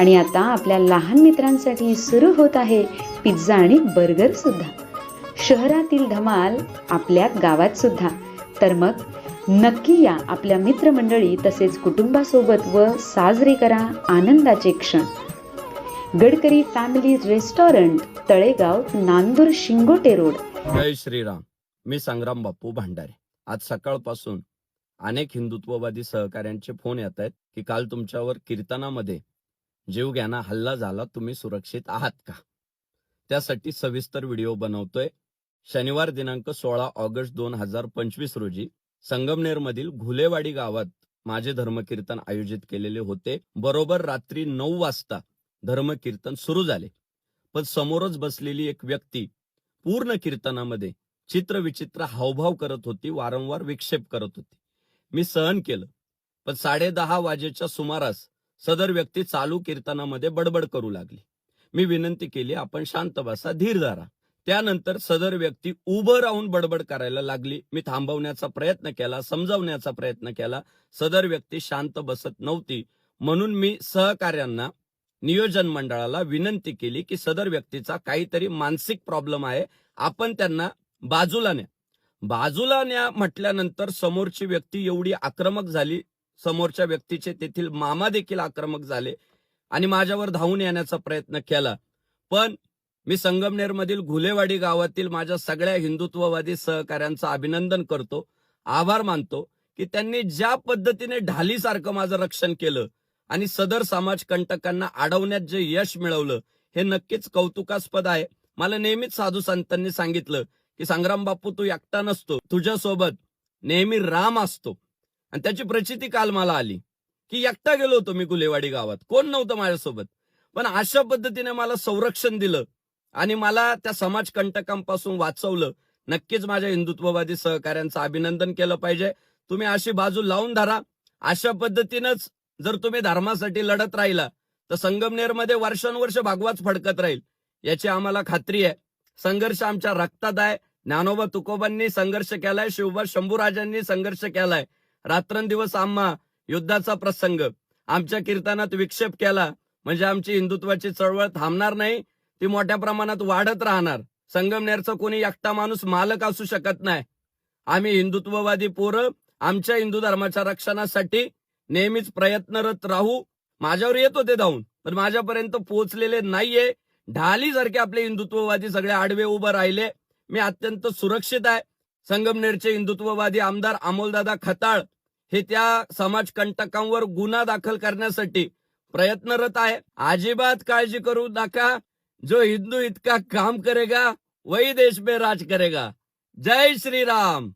आणि आता आपल्या लहान मित्रांसाठी सुरू होत आहे पिझ्झा आणि बर्गर सुद्धा. शहरातील धमाल आपल्या गावात सुद्धा. तर मग नक्की या आपल्या मित्रमंडळी तसेच कुटुंबासोबत व साजरे करा आनंदाचे क्षण. Gadkari family restaurant Talegaon Nandur Shingote road. Jai Shriram. मी संग्राम बापू भांडारे. आज सकाळपासून अनेक हिंदुत्ववादी सहकाऱ्यांचे फोन येत आहेत की काल तुमच्यावर कीर्तनामध्ये जीवघ्याना हल्ला झाला तुम्ही सुरक्षित आहात का? त्यासाठी सविस्तर व्हिडिओ बनवतोय. शनिवार दिनांक सोळा ऑगस्ट दोन हजार पंचवीस रोजी संगमनेरमधील घुलेवाडी गावात माझे धर्मकीर्तन आयोजित केलेले होते. बरोबर रात्री नऊ वाजता धर्मकीर्तन सुरू झाले. पण समोरच बसलेली एक व्यक्ती पूर्ण कीर्तनामध्ये चित्रविचित्र हावभाव करत होती वारंवार विक्षेप करत होती. मी सहन केलं. पण साडे दहा वाजेच्या सुमारास सदर व्यक्ती चालू कीर्तनामध्ये बडबड करू लागली. मी विनंती केली आपण शांत बसा धीर धरा. त्यानंतर सदर व्यक्ती उभं राहून बडबड करायला लागली. मी थांबवण्याचा प्रयत्न केला समजावण्याचा प्रयत्न केला. सदर व्यक्ती शांत बसत नव्हती. म्हणून मी सहकार्यांना नियोजन मंडळाला विनंती केली की सदर व्यक्तीचा काहीतरी मानसिक प्रॉब्लेम आहे आपण त्यांना बाजूला न्या. बाजूला न्या म्हटल्यानंतर समोरची व्यक्ती एवढी आक्रमक झाली समोरच्या व्यक्तीचे तेथील मामा देखील आक्रमक झाले आणि माझ्यावर धावून येण्याचा प्रयत्न केला. पण मी संगमनेरमधील घुलेवाडी गावातील माझ्या सगळ्या हिंदुत्ववादी सहकाऱ्यांचं अभिनंदन करतो आभार मानतो की त्यांनी ज्या पद्धतीने ढालीसारखं माझं रक्षण केलं आणि सदर समाज कंटकांना अडवण्यात जे यश मिळवलं हे नक्कीच कौतुकास्पद आहे. मला नेहमीच साधू संतांनी सांगितलं की संग्राम बापू तू एकटा नसतो. तुझ्यासोबत नेहमी राम असतो. आणि त्याची प्रचिती काल मला आली की एकटा गेलो होतो मी गुलेवाडी गावात. कोण नव्हतं माझ्यासोबत? पण अशा पद्धतीने मला संरक्षण दिलं आणि मला त्या समाज कंटकांपासून वाचवलं. नक्कीच माझ्या हिंदुत्ववादी सहकाऱ्यांचं अभिनंदन केलं पाहिजे. तुम्ही अशी बाजू लावून धरा. अशा पद्धतीनंच जर तुम्ही धर्मासाठी लढत राहिला तर संगमनेरमध्ये वर्षानुवर्ष भागवाच फडकत राहील. याची आम्हाला खात्री आहे. संघर्ष आमच्या रक्तात आहे. ज्ञानोबा तुकोबांनी संघर्ष केलाय शिवबा शंभूराजांनी संघर्ष केलाय. रात्रंदिवस आम्हा युद्धाचा प्रसंग. आमच्या कीर्तनात विक्षेप केला. म्हणजे आमची हिंदुत्वाची चळवळ थांबणार नाही ती मोठ्या प्रमाणात वाढत राहणार. संगमनेरचा कोणी एकटा माणूस मालक असू शकत नाही. आम्ही हिंदुत्ववादी पोरं आमच्या हिंदू धर्माच्या रक्षणासाठी नेहमीच प्रयत्नरत राहू. माझ्यावर येत होते धावून पण माझ्यापर्यंत पोहोचलेले नाहीये. ढाली सारखे आपले हिंदुत्ववादी सगळे आडवे उभं राहिले. मी अत्यंत सुरक्षित आहे. संगमनेरचे हिंदुत्ववादी आमदार अमोलदादा खताळ हे त्या समाज कंटकांवर गुन्हा दाखल करण्यासाठी प्रयत्नरत आहे. अजिबात काळजी करू नका. जो हिंदू इतका काम करेगा वही देश में राज करेगा. जय श्रीराम.